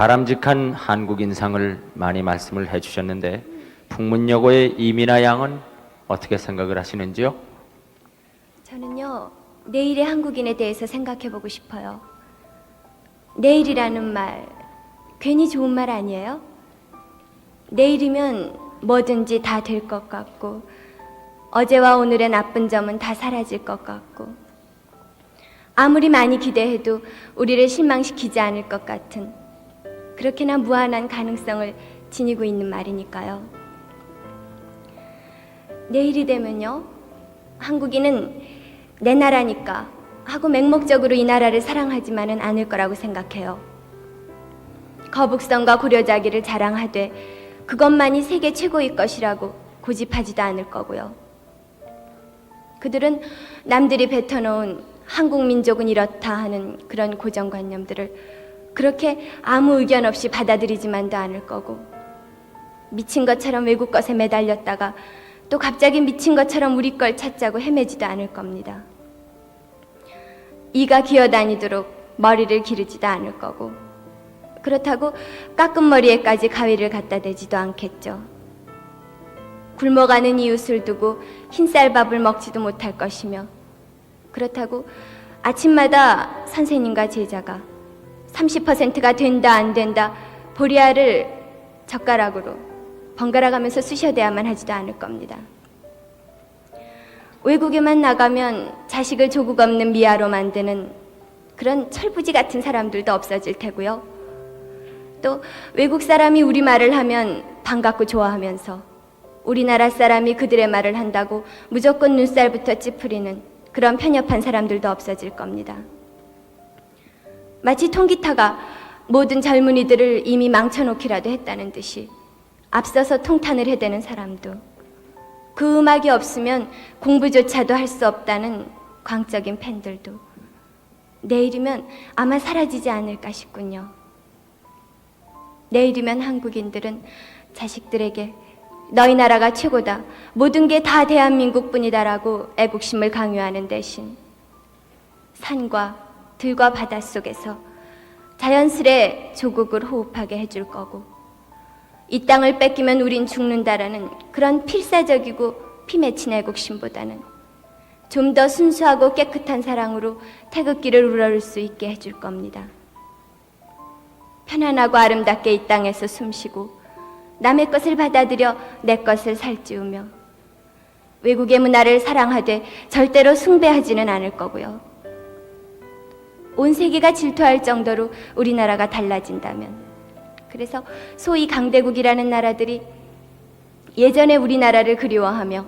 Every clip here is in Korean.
바람직한 한국 인상을 많이 말씀을 해주셨는데 풍문여고의 이민아 양은 어떻게 생각을 하시는지요? 저는요, 내일의 한국인에 대해서 생각해 보고 싶어요. 내일이라는 말, 괜히 좋은 말 아니에요? 내일이면 뭐든지 다 될 것 같고, 어제와 오늘의 나쁜 점은 다 사라질 것 같고, 아무리 많이 기대해도 우리를 실망시키지 않을 것 같은, 그렇게나 무한한 가능성을 지니고 있는 말이니까요. 내일이 되면요, 한국인은 내 나라니까 하고 맹목적으로 이 나라를 사랑하지만은 않을 거라고 생각해요. 거북선과 고려자기를 자랑하되 그것만이 세계 최고의 것이라고 고집하지도 않을 거고요. 그들은 남들이 뱉어놓은 한국 민족은 이렇다 하는 그런 고정관념들을 그렇게 아무 의견 없이 받아들이지만도 않을 거고 미친 것처럼 외국 것에 매달렸다가 또 갑자기 미친 것처럼 우리 걸 찾자고 헤매지도 않을 겁니다. 이가 기어다니도록 머리를 기르지도 않을 거고 그렇다고 깎은 머리에까지 가위를 갖다 대지도 않겠죠. 굶어가는 이웃을 두고 흰쌀밥을 먹지도 못할 것이며 그렇다고 아침마다 선생님과 제자가 30%가 된다 안 된다 보리알을 젓가락으로 번갈아 가면서 쑤셔대야만 하지도 않을 겁니다. 외국에만 나가면 자식을 조국 없는 미아로 만드는 그런 철부지 같은 사람들도 없어질 테고요. 또 외국 사람이 우리 말을 하면 반갑고 좋아하면서 우리나라 사람이 그들의 말을 한다고 무조건 눈살부터 찌푸리는 그런 편협한 사람들도 없어질 겁니다. 마치 통기타가 모든 젊은이들을 이미 망쳐놓기라도 했다는 듯이 앞서서 통탄을 해대는 사람도 그 음악이 없으면 공부조차도 할 수 없다는 광적인 팬들도 내일이면 아마 사라지지 않을까 싶군요. 내일이면 한국인들은 자식들에게 너희 나라가 최고다. 모든 게 다 대한민국뿐이다라고 애국심을 강요하는 대신 산과 들과 바다 속에서 자연스레 조국을 호흡하게 해줄 거고 이 땅을 뺏기면 우린 죽는다라는 그런 필사적이고 피맺힌 애국심보다는 좀 더 순수하고 깨끗한 사랑으로 태극기를 우러를 수 있게 해줄 겁니다. 편안하고 아름답게 이 땅에서 숨쉬고 남의 것을 받아들여 내 것을 살찌우며 외국의 문화를 사랑하되 절대로 숭배하지는 않을 거고요. 온 세계가 질투할 정도로 우리나라가 달라진다면 그래서 소위 강대국이라는 나라들이 예전에 우리나라를 그리워하며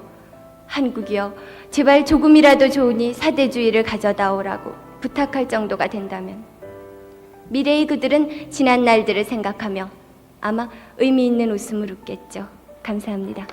한국이여 제발 조금이라도 좋으니 사대주의를 가져다오라고 부탁할 정도가 된다면 미래의 그들은 지난 날들을 생각하며 아마 의미 있는 웃음을 웃겠죠. 감사합니다.